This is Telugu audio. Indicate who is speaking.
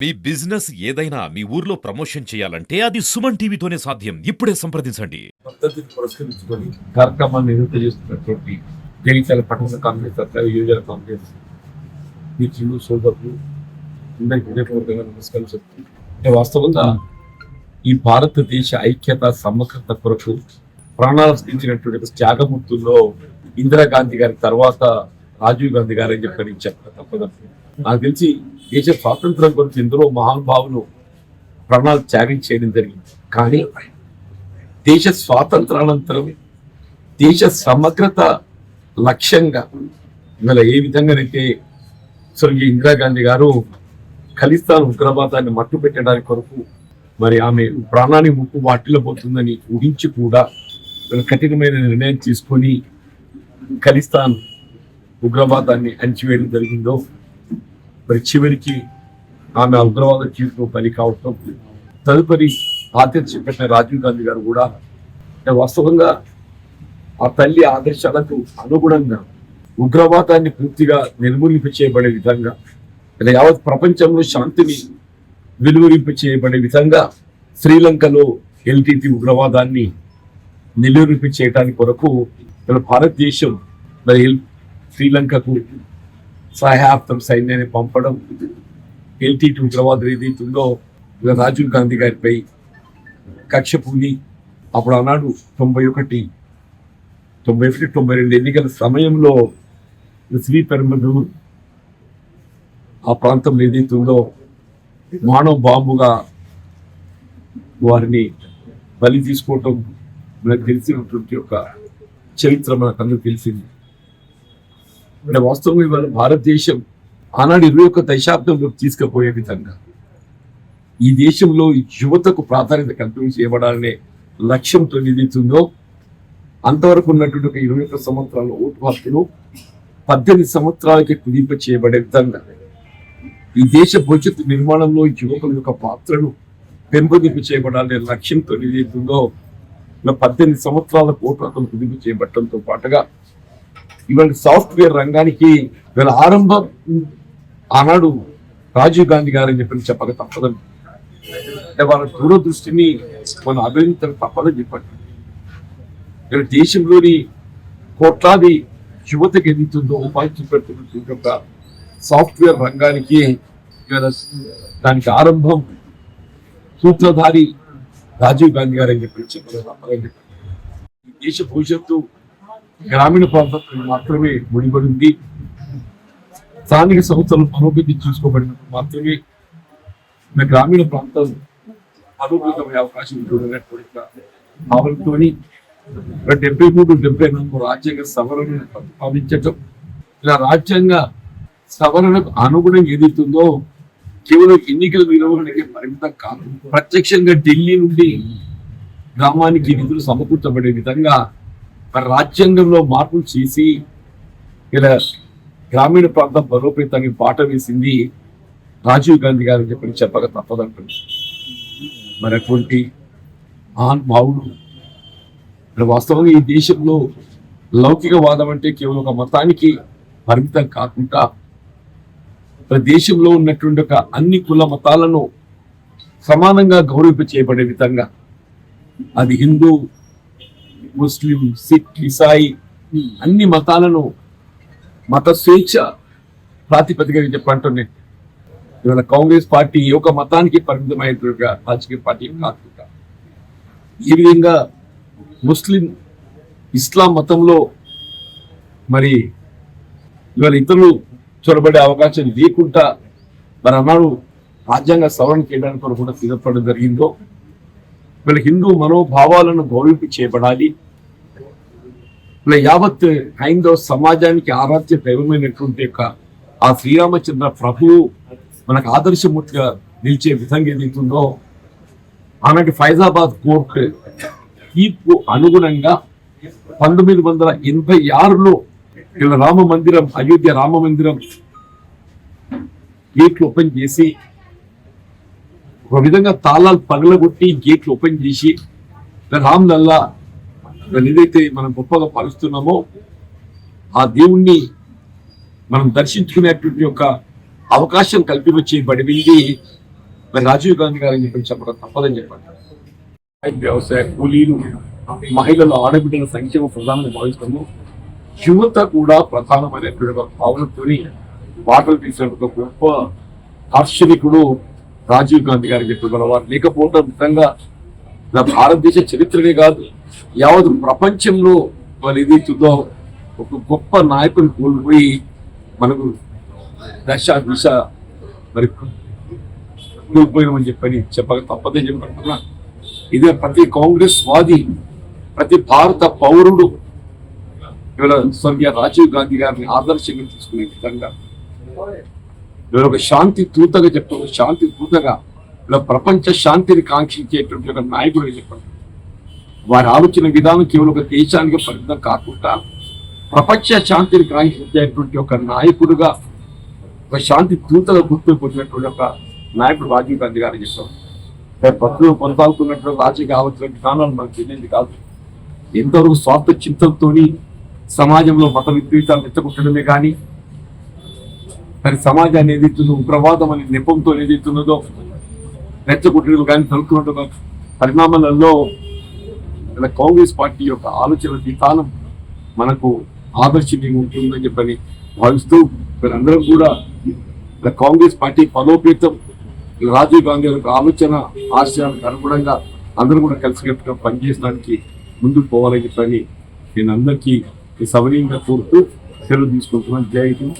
Speaker 1: మీ బిజినెస్ ఏదైనా మీ ఊర్లో ప్రమోషన్ చేయాలంటే అది సుమన్ టీవీతోనే సాధ్యం. ఇప్పుడే సంప్రదించండి.
Speaker 2: పద్ధతిని పురస్కరించుకొని కార్యక్రమాన్ని నివృత్తి చేస్తున్నటువంటి జగిత్యాల పట్టణ కాంగ్రెస్ అట్లా యువజన కాంగ్రెస్ మిత్రులు సోదరులు అందరికీ హృదయపూర్వకంగా నమస్కారం చెప్తూ వాస్తవంగా ఈ భారతదేశ ఐక్యత సమగ్రత కొరకు ప్రాణాలు ఇచ్చినటువంటి ఒక త్యాగమూర్తుల్లో ఇందిరాగాంధీ గారి తర్వాత రాజీవ్ గాంధీ గారని అని చెప్పి నేను చెప్పక తప్పదు. నాకు తెలిసి దేశ స్వాతంత్రం గురించి ఎందరో మహానుభావులు ప్రాణాలు త్యాగం చేయడం జరిగింది. కానీ దేశ స్వాతంత్రానంతరం దేశ సమగ్రత లక్ష్యంగా ఇవాళ ఏ విధంగానైతే స్వర్గీయ ఇందిరాగాంధీ గారు ఖలిస్తాన్ ఉగ్రవాదాన్ని మట్టు పెట్టడానికి కొరకు మరి ఆమె ప్రాణాన్ని ముప్పు వాటిలో పోతుందని ఊహించి కూడా కఠినమైన నిర్ణయం తీసుకొని ఖలిస్తాన్ ఉగ్రవాదాన్ని అణిచివేయడం జరిగిందో మరి చివరికి ఆమె ఉగ్రవాద తీర్పు పని కావటం తదుపరి ఆదర్శ పెట్టిన రాజీవ్ గాంధీ గారు కూడా వాస్తవంగా ఆ తల్లి ఆదర్శాలకు అనుగుణంగా ఉగ్రవాదాన్ని పూర్తిగా నిర్మూలింప చేయబడే విధంగా ఇలా యావత్ ప్రపంచంలో శాంతిని వెలువరింప చేయబడే విధంగా శ్రీలంకలో ఎల్టీటీ ఉగ్రవాదాన్ని నిలువరింప చేయడానికి కొరకు ఇలా భారతదేశం మరి శ్రీలంకకు సహాయార్థం సైన్యాన్ని పంపడం. ఎల్టీటీ ఉగ్రవాదం ఏదైతుందో ఇలా రాజీవ్ గాంధీ గారిపై కక్ష పూని అప్పుడు ఆనాడు తొంభై ఒకటి తొంభై ఒకటి తొంభై రెండు ఎన్నికల సమయంలో శ్రీ ఆ ప్రాంతంలో ఏదైతుందో మానవ బాంబుగా వారిని బలి తీసుకోవటం మనకు తెలిసినటువంటి ఒక చరిత్ర మనకు అందరూ తెలిసింది. అంటే వాస్తవం ఇవాళ భారతదేశం ఆనాడు ఇరవై ఒక్క దశాబ్దంలో తీసుకుపోయే విధంగా ఈ దేశంలో యువతకు ప్రాధాన్యత కల్పించి చేయబడాలనే లక్ష్యంతో నిధితుందో అంతవరకు ఉన్నటువంటి ఒక ఇరవై ఒక్క సంవత్సరాల ఓటు హక్కును పద్దెనిమిది సంవత్సరాలకి కుదింప చేయబడే విధంగా ఈ దేశ భవిష్యత్తు నిర్మాణంలో యువకుల యొక్క పాత్రను పెంపొందింపు చేయబడాలనే లక్ష్యంతో ఏదైతుందో పద్దెనిమిది సంవత్సరాల ఓటు హక్కును కుదింపు చేయబట్టడంతో పాటుగా ఇవాళ సాఫ్ట్వేర్ రంగానికి వీళ్ళ ఆరంభం ఆనాడు రాజీవ్ గాంధీ గారు అని చెప్పి చెప్పక తప్పదని అంటే వాళ్ళ దూరదృష్టిని మనం అభినందించడం తప్పదని చెప్పండి ఇక్కడ దేశంలోని కోట్లాది యువతకి ఎదుగుతుందో ఉపాధి పెడుతున్న ఒక సాఫ్ట్వేర్ రంగానికి దానికి ఆరంభం సూత్రధారి రాజీవ్ గాంధీ గారు అని చెప్పి చెప్పడం తప్పదని చెప్పండి దేశ భవిష్యత్తు గ్రామీణ ప్రాంతంలో మాత్రమే ముడిపడి ఉంది స్థానిక సంస్థలు అభివృద్ధి చూసుకోబడినప్పుడు మాత్రమే మన గ్రామీణ ప్రాంతం అభివృద్ధమయ్యే అవకాశం ఉంటుందనేటువంటి భావనతో డెబ్బై మూడు డెబ్బై నాలుగు రాజ్యాంగ సవరణను ప్రతిపాదించటం ఇలా రాజ్యాంగ సవరణకు అనుగుణం ఏదైతుందో కేవలం ఎన్నికల నిర్వహణకి పరిమితం కాదు. ప్రత్యక్షంగా ఢిల్లీ నుండి గ్రామానికి నిధులు సమకూర్చబడే విధంగా మరి రాజ్యాంగంలో మార్పులు చేసి ఇలా గ్రామీణ ప్రాంతం బలోపేతానికి బాట వేసింది రాజీవ్ గాంధీ గారు అని చెప్పి చెప్పక తప్పదంటుంది మరి అటువంటి మహానుభావుడు మరి వాస్తవంగా ఈ దేశంలో లౌకికవాదం అంటే కేవలం ఒక మతానికి పరిమితం కాకుండా మరి దేశంలో ఉన్నటువంటి ఒక అన్ని కుల మతాలను సమానంగా గౌరవింప చేయబడే విధంగా అది హిందూ ముస్లిం సిక్ ఇసాయి అన్ని మతాలను మత స్వేచ్ఛ ప్రాతిపదికగా చెప్పంటున్నాయి ఇవాళ కాంగ్రెస్ పార్టీ ఒక మతానికి పరిమితమైన రాజకీయ పార్టీ కాకుండా ఈ విధంగా ముస్లిం ఇస్లాం మతంలో మరి ఇవాళ ఇతరులు చొరబడే అవకాశం లేకుండా మరి అన్నాడు రాజ్యాంగ సవరణ చేయడానికి కూడా సిద్ధపడడం జరిగిందో. వీళ్ళ హిందూ మనోభావాలను గౌరవింపు చేయబడాలి. ఇలా యావత్ హైందవ సమాజానికి ఆరాధ్య దైవమైనటువంటి యొక్క ఆ శ్రీరామచంద్ర ప్రభువు మనకు ఆదర్శమూర్తిగా నిలిచే విధంగా ఏదైతుందో ఆనాటి ఫైజాబాద్ కోర్టు తీర్పు అనుగుణంగా పంతొమ్మిది వందల ఎనభై ఆరులో ఇలా రామ మందిరం అయోధ్య రామ మందిరం గేట్లు ఓపెన్ చేసి ఒక విధంగా తాళాలు పగలగొట్టి గేట్లు ఓపెన్ చేసి రామ్ లల్లా దాన్ని ఏదైతే మనం గొప్పగా పాలిస్తున్నామో ఆ దేవుణ్ణి మనం దర్శించుకునేటువంటి ఒక అవకాశం కల్పించబడింది మరి రాజీవ్ గాంధీ గారు చెప్పి చెప్పడం తప్పదని చెప్పండి. వ్యవసాయ కూలీలు మహిళల ఆడబిడ్డల సంక్షేమ ప్రధానంగా భావిస్తాము యువత కూడా ప్రధానమైనటువంటి ఒక భావనతోని మాటలు తీసినటువంటి ఒక గొప్ప దార్శనికుడు రాజీవ్ గాంధీ గారికి చెప్పగలవారు లేకపోవడం నిజంగా నా భారతదేశ చరిత్రనే కాదు యావత్ ప్రపంచంలో మనం ఇది చూద్దాం ఒక గొప్ప నాయకుని కోల్పోయి మనకు దశ దిశ మరి కోల్పోయినామని చెప్పని చెప్పక తప్పదే చెప్పనుకున్నా ఇదే ప్రతి కాంగ్రెస్ వాది ప్రతి భారత పౌరుడు ఇవాళ స్వర్గీయ రాజీవ్ గాంధీ గారిని ఆదర్శంగా తీసుకునే విధంగా ఇవాళ ఒక శాంతి దూతగా చెప్తాను శాంతి దూతగా ఇలా ప్రపంచ శాంతిని కాంక్షించేటువంటి ఒక నాయకుడు చెప్పండి. వారి ఆలోచన విధానం కేవలం ఒక దేశానికి పరిమితం కాకుండా ప్రపంచ శాంతిని కాంక్షించేటువంటి ఒక నాయకుడుగా ఒక శాంతి దూతగా గుర్తుపోతున్నటువంటి ఒక నాయకుడు రాజీవ్ గాంధీ గారు చెప్పారు. పత్రులు కొనసాగుతున్నటువంటి రాజకీయ ఆలోచన విధానాలు మనకు తెలియదు కాదు. ఎంతవరకు స్వార్థ చింతనతోని సమాజంలో మత విద్వేషాలు ఎత్తకుంటడమే కానీ మరి సమాజాన్ని ఏదైతుందో ఉగ్రవాదం అనే నెపంతో ఏదైతున్నదో రెచ్చగొట్టడం కానీ జరుగుతున్న పరిణామాలలో కాంగ్రెస్ పార్టీ యొక్క ఆలోచన విధానం మనకు ఆదర్శనీయంగా ఉంటుందని చెప్పని భావిస్తూ మీరందరం కూడా కాంగ్రెస్ పార్టీ పదోపేతం రాజీవ్ గాంధీ యొక్క ఆలోచన ఆశయాలకు అనుగుణంగా అందరూ కూడా కలిసికట్టుగా పనిచేయడానికి ముందుకు పోవాలని చెప్పని నేను అందరికీ ఈ సవనీయంగా కోరుతూ సెలవు తీసుకుంటున్నాను. జై హింద్.